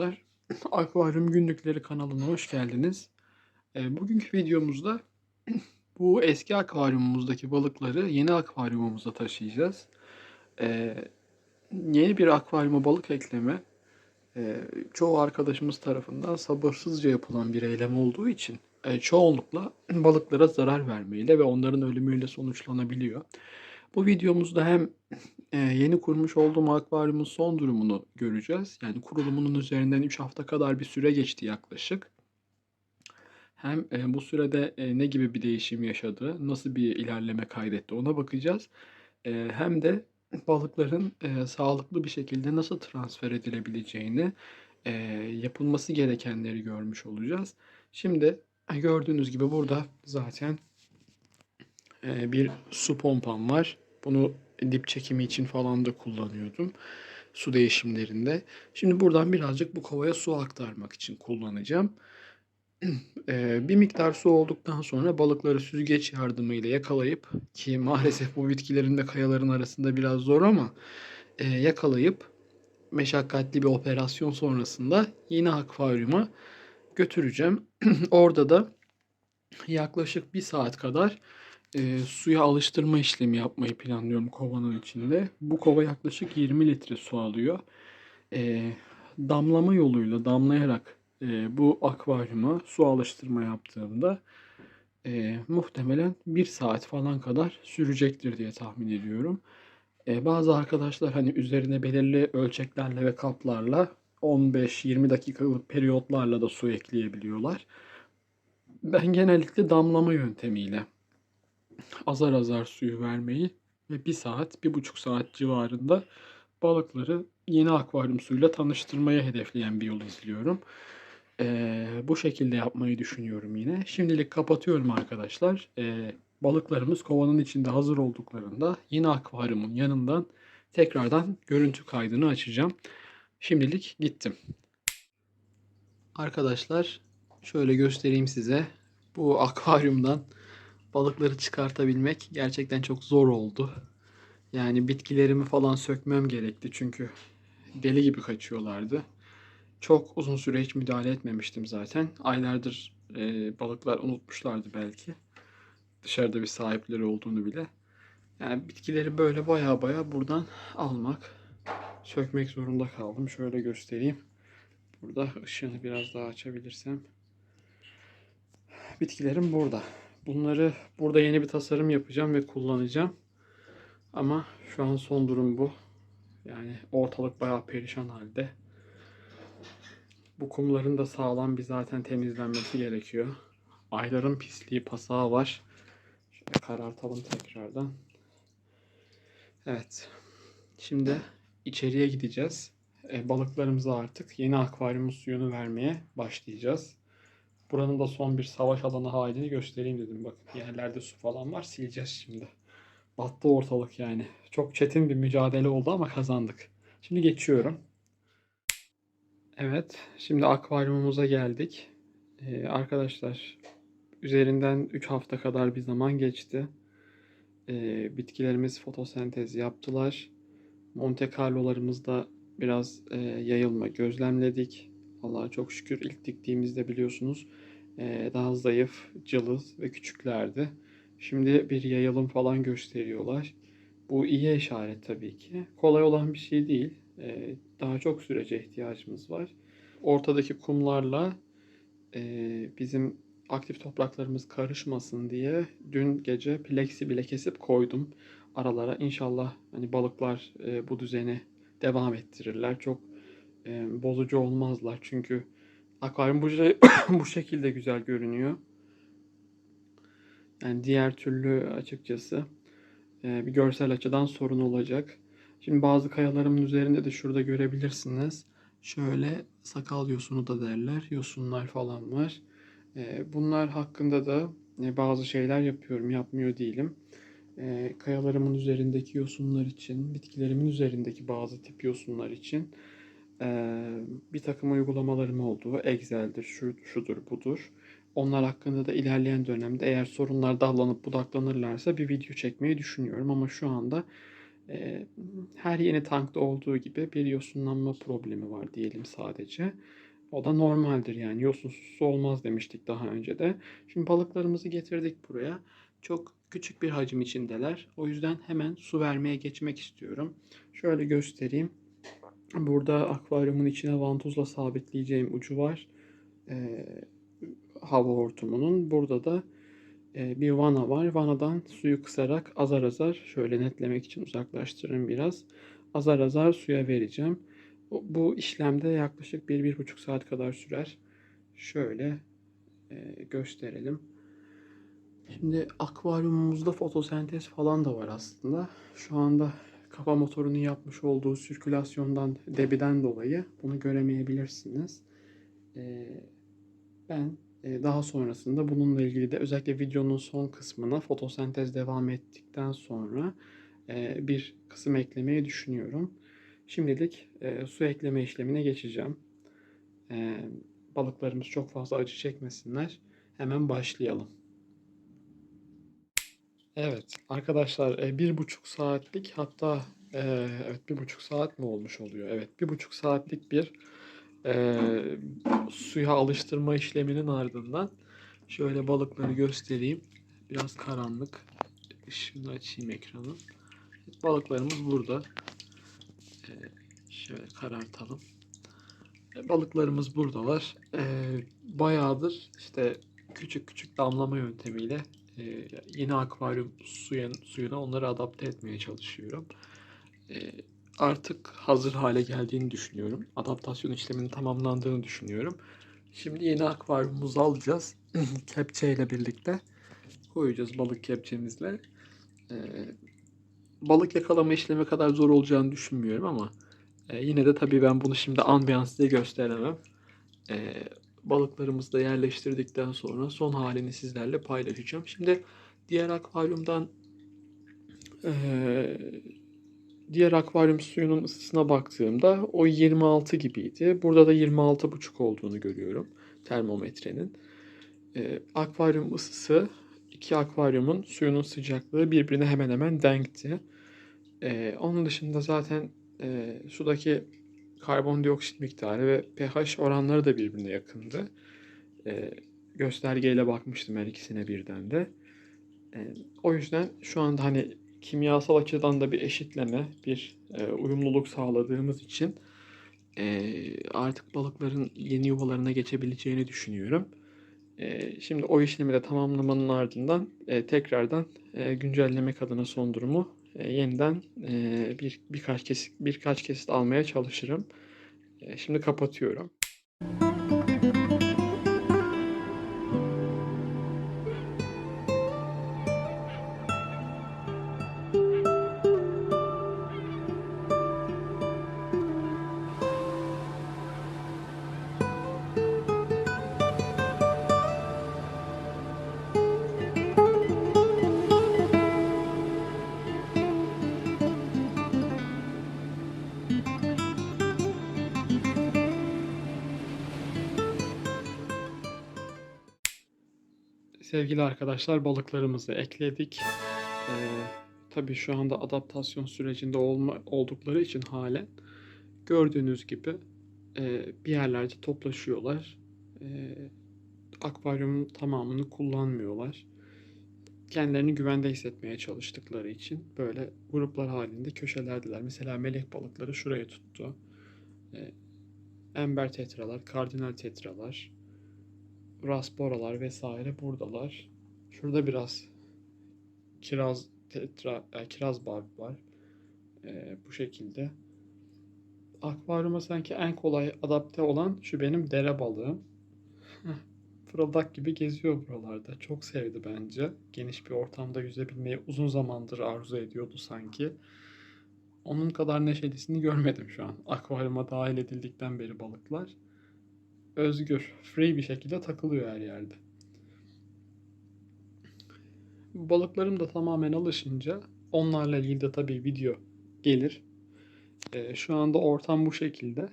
arkadaşlar. Akvaryum Günlükleri kanalına hoş geldiniz. E, bugünkü videomuzda bu eski akvaryumumuzdaki balıkları yeni akvaryumumuza taşıyacağız. E, yeni bir akvaryuma balık ekleme e, çoğu arkadaşımız tarafından sabırsızca yapılan bir eylem olduğu için e, çoğunlukla balıklara zarar vermeyle ve onların ölümüyle sonuçlanabiliyor. Bu videomuzda hem e, yeni kurmuş olduğum akvaryumun son durumunu göreceğiz. Yani kurulumunun üzerinden 3 hafta kadar bir süre geçti yaklaşık. Hem e, bu sürede e, ne gibi bir değişim yaşadı, nasıl bir ilerleme kaydetti ona bakacağız. Hem de balıkların sağlıklı bir şekilde nasıl transfer edilebileceğini, yapılması gerekenleri görmüş olacağız. Şimdi gördüğünüz gibi burada zaten bir su pompam var. Bunu dip çekimi için falan da kullanıyordum. Su değişimlerinde. Şimdi buradan birazcık bu kovaya su aktarmak için kullanacağım. E, bir miktar su olduktan sonra balıkları süzgeç yardımıyla yakalayıp ki maalesef bu bitkilerin de kayaların arasında biraz zor ama e, yakalayıp meşakkatli bir operasyon sonrasında yine akvaryuma götüreceğim. Orada da yaklaşık bir saat kadar e, suya alıştırma işlemi yapmayı planlıyorum kovanın içinde. Bu kova yaklaşık 20 litre su alıyor. E, damlama yoluyla damlayarak e, bu akvaryuma su alıştırma yaptığımda e, muhtemelen bir saat falan kadar sürecektir diye tahmin ediyorum. E, bazı arkadaşlar hani üzerine belirli ölçeklerle ve kaplarla 15-20 dakikalık periyotlarla da su ekleyebiliyorlar. Ben genellikle damlama yöntemiyle azar azar suyu vermeyi ve bir saat, bir buçuk saat civarında balıkları yeni akvaryum suyuyla tanıştırmaya hedefleyen bir yol izliyorum. Ee, bu şekilde yapmayı düşünüyorum yine. Şimdilik kapatıyorum arkadaşlar. Ee, balıklarımız kovanın içinde hazır olduklarında yine akvaryumun yanından tekrardan görüntü kaydını açacağım. Şimdilik gittim. Arkadaşlar şöyle göstereyim size. Bu akvaryumdan balıkları çıkartabilmek gerçekten çok zor oldu. Yani bitkilerimi falan sökmem gerekti çünkü deli gibi kaçıyorlardı. Çok uzun süre hiç müdahale etmemiştim zaten. Aylardır e, balıklar unutmuşlardı belki. Dışarıda bir sahipleri olduğunu bile. Yani bitkileri böyle baya baya buradan almak, sökmek zorunda kaldım. Şöyle göstereyim. Burada ışığını biraz daha açabilirsem. Bitkilerim burada. Bunları burada yeni bir tasarım yapacağım ve kullanacağım. Ama şu an son durum bu. Yani ortalık bayağı perişan halde. Bu kumların da sağlam bir zaten temizlenmesi gerekiyor. Ayların pisliği pasağı var. Şöyle karartalım tekrardan. Evet. Şimdi içeriye gideceğiz. E, balıklarımıza artık yeni akvaryum suyunu vermeye başlayacağız. Buranın da son bir savaş alanı halini göstereyim dedim. Bakın yerlerde su falan var. Sileceğiz şimdi. Battı ortalık yani. Çok çetin bir mücadele oldu ama kazandık. Şimdi geçiyorum. Evet. Şimdi akvaryumumuza geldik. Ee, arkadaşlar üzerinden 3 hafta kadar bir zaman geçti. Ee, bitkilerimiz fotosentez yaptılar. Monte Carlo'larımızda biraz e, yayılma gözlemledik. Allah'a çok şükür ilk diktiğimizde biliyorsunuz e, daha zayıf, cılız ve küçüklerdi. Şimdi bir yayılım falan gösteriyorlar. Bu iyi işaret tabii ki. Kolay olan bir şey değil. E, daha çok sürece ihtiyacımız var. Ortadaki kumlarla e, bizim aktif topraklarımız karışmasın diye dün gece plexi bile kesip koydum aralara. İnşallah hani balıklar bu düzeni devam ettirirler. Çok e, bozucu olmazlar. Çünkü akvaryum bu, bu şekilde güzel görünüyor. Yani diğer türlü açıkçası e, bir görsel açıdan sorun olacak. Şimdi bazı kayalarımın üzerinde de şurada görebilirsiniz. Şöyle sakal yosunu da derler. Yosunlar falan var. E, bunlar hakkında da e, bazı şeyler yapıyorum. Yapmıyor değilim. E, kayalarımın üzerindeki yosunlar için, bitkilerimin üzerindeki bazı tip yosunlar için bir takım uygulamalarım oldu. Excel'dir, şu, şudur, budur. Onlar hakkında da ilerleyen dönemde eğer sorunlar dallanıp budaklanırlarsa bir video çekmeyi düşünüyorum. Ama şu anda E, her yeni tankta olduğu gibi bir yosunlanma problemi var diyelim sadece. O da normaldir yani yosunsuz su olmaz demiştik daha önce de. Şimdi balıklarımızı getirdik buraya. Çok küçük bir hacim içindeler. O yüzden hemen su vermeye geçmek istiyorum. Şöyle göstereyim. Burada akvaryumun içine vantuzla sabitleyeceğim ucu var. Ee, hava hortumunun. Burada da e, bir vana var. Vanadan suyu kısarak azar azar şöyle netlemek için uzaklaştırırım biraz. Azar azar suya vereceğim. Bu işlemde yaklaşık 1-1,5 saat kadar sürer. Şöyle e, gösterelim. Şimdi akvaryumumuzda fotosentez falan da var aslında. Şu anda kafa motorunun yapmış olduğu sirkülasyondan, debiden dolayı bunu göremeyebilirsiniz. E, ben e, daha sonrasında bununla ilgili de özellikle videonun son kısmına fotosentez devam ettikten sonra e, bir kısım eklemeyi düşünüyorum. Şimdilik e, su ekleme işlemine geçeceğim. Balıklarımız çok fazla acı çekmesinler. Hemen başlayalım. Evet arkadaşlar e, bir buçuk saatlik hatta e, evet bir buçuk saat mi olmuş oluyor? Evet bir buçuk saatlik bir e, suya alıştırma işleminin ardından şöyle balıkları göstereyim. Biraz karanlık. Işığını açayım ekranı. Balıklarımız burada. E, şöyle karartalım. E, balıklarımız buradalar. E, bayağıdır işte küçük küçük damlama yöntemiyle e, yeni akvaryum suyun, suyuna onları adapte etmeye çalışıyorum. E, artık hazır hale geldiğini düşünüyorum. Adaptasyon işleminin tamamlandığını düşünüyorum. Şimdi yeni akvaryumumuzu alacağız. Kepçe ile birlikte koyacağız balık kepçemizle. E, balık yakalama işlemi kadar zor olacağını düşünmüyorum ama e, yine de tabii ben bunu şimdi ambiyans size gösteremem. E, balıklarımızı da yerleştirdikten sonra son halini sizlerle paylaşacağım. Şimdi diğer akvaryumdan e, diğer akvaryum suyunun ısısına baktığımda o 26 gibiydi. Burada da 26,5 olduğunu görüyorum termometrenin. E, akvaryum ısısı iki akvaryumun suyunun sıcaklığı birbirine hemen hemen denkti. E, onun dışında zaten e, sudaki karbondioksit miktarı ve pH oranları da birbirine yakındı. E, göstergeyle bakmıştım her ikisine birden de. E, o yüzden şu anda hani kimyasal açıdan da bir eşitleme, bir e, uyumluluk sağladığımız için e, artık balıkların yeni yuvalarına geçebileceğini düşünüyorum. E, şimdi o işlemi de tamamlamanın ardından e, tekrardan e, güncellemek adına son durumu e, yeniden e, bir birkaç kesit birkaç kesit almaya çalışırım. E, şimdi kapatıyorum. Sevgili arkadaşlar balıklarımızı ekledik. Ee, tabii şu anda adaptasyon sürecinde olma, oldukları için halen gördüğünüz gibi e, bir yerlerde toplaşıyorlar. E, akvaryumun tamamını kullanmıyorlar. Kendilerini güvende hissetmeye çalıştıkları için böyle gruplar halinde köşelerdiler. Mesela melek balıkları şuraya tuttu. E, ember tetralar, kardinal tetralar, rasporalar vesaire buradalar. Şurada biraz kiraz tetra, e, kiraz barb var. E, bu şekilde. Akvaryuma sanki en kolay adapte olan şu benim dere balığım. Fırıldak gibi geziyor buralarda. Çok sevdi bence. Geniş bir ortamda yüzebilmeyi uzun zamandır arzu ediyordu sanki. Onun kadar neşelisini görmedim şu an. Akvaryuma dahil edildikten beri balıklar özgür, free bir şekilde takılıyor her yerde. Balıklarım da tamamen alışınca onlarla ilgili de tabii video gelir. Ee, şu anda ortam bu şekilde.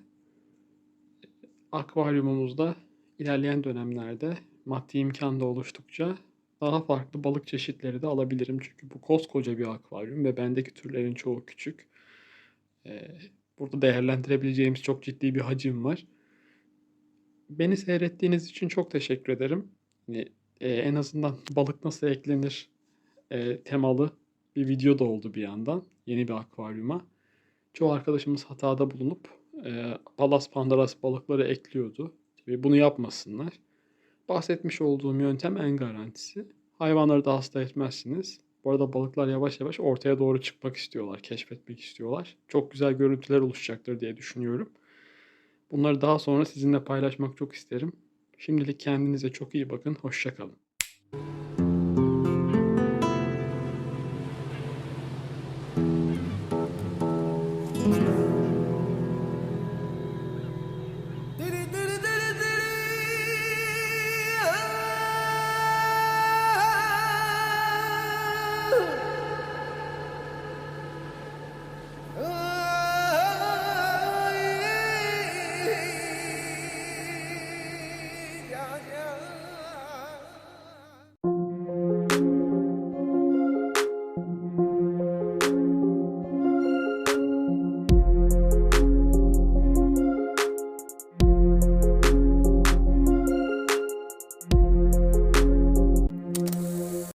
Akvaryumumuzda ilerleyen dönemlerde maddi imkan da oluştukça daha farklı balık çeşitleri de alabilirim. Çünkü bu koskoca bir akvaryum ve bendeki türlerin çoğu küçük. Ee, burada değerlendirebileceğimiz çok ciddi bir hacim var. Beni seyrettiğiniz için çok teşekkür ederim. Hani, e, en azından balık nasıl eklenir e, temalı bir video da oldu bir yandan. Yeni bir akvaryuma. Çoğu arkadaşımız hatada bulunup e, Pallas pandaras balıkları ekliyordu. Tabii bunu yapmasınlar. Bahsetmiş olduğum yöntem en garantisi. Hayvanları da hasta etmezsiniz. Bu arada balıklar yavaş yavaş ortaya doğru çıkmak istiyorlar, keşfetmek istiyorlar. Çok güzel görüntüler oluşacaktır diye düşünüyorum. Bunları daha sonra sizinle paylaşmak çok isterim. Şimdilik kendinize çok iyi bakın. Hoşça